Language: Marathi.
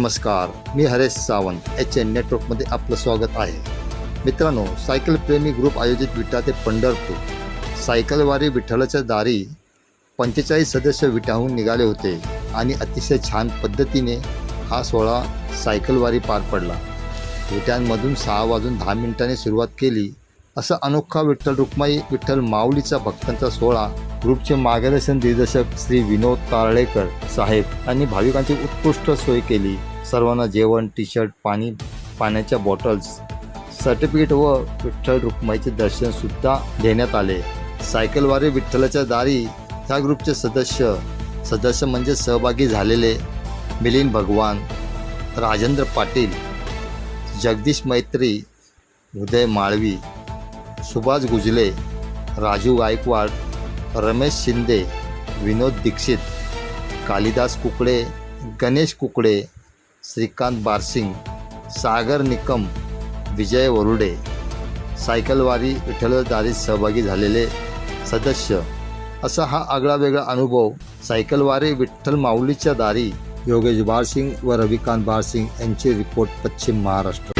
नमस्कार मी हरेश सावंत एच एन नेटवर्कमध्ये आपलं स्वागत आहे. मित्रांनो सायकल प्रेमी ग्रुप आयोजित विटा ते पंढरपूर. सायकलवारी विठ्ठलाच्या दारी पंचेचाळीस सदस्य विटाहून निघाले होते आणि अतिशय छान पद्धतीने हा सोहळा सायकलवारी पार पडला. विट्यांमधून सहा वाजून दहा मिनिटांनी सुरुवात केली असा अनोखा विठ्ठल रुक्माई विठ्ठल माऊलीचा भक्तांचा सोहळा ग्रुपचे मार्गदर्शन दिग्दर्शक श्री विनोद तारळेकर साहेब यांनी भाविकांची उत्कृष्ट सोय केली. सर्वांना जेवण टी शर्ट पाणी पाण्याच्या बॉटल्स सर्टिफिकेट व विठ्ठल रुक्माईचे दर्शनसुद्धा देण्यात आले. सायकलवारे विठ्ठलाच्या दारी ह्या ग्रुपचे सदस्य. सदस्य म्हणजे सहभागी झालेले मिलिंद भगवान राजेंद्र पाटील जगदीश मैत्री उदय माळवी सुभाष गुजले राजू गायकवाड रमेश शिंदे विनोद दीक्षित कालिदास कुकडे गणेश कुकडे श्रीकांत बारसिंग सागर निकम विजय वरुडे सायकलवारी विठ्ठलदारीत सहभागी झालेले सदस्य. असा हा आगळा वेगळा अनुभव सायकलवारी विठ्ठल माऊलीच्या दारी योगेश बारसिंग व रविकांत बारसिंग यांचे रिपोर्ट पश्चिम महाराष्ट्र.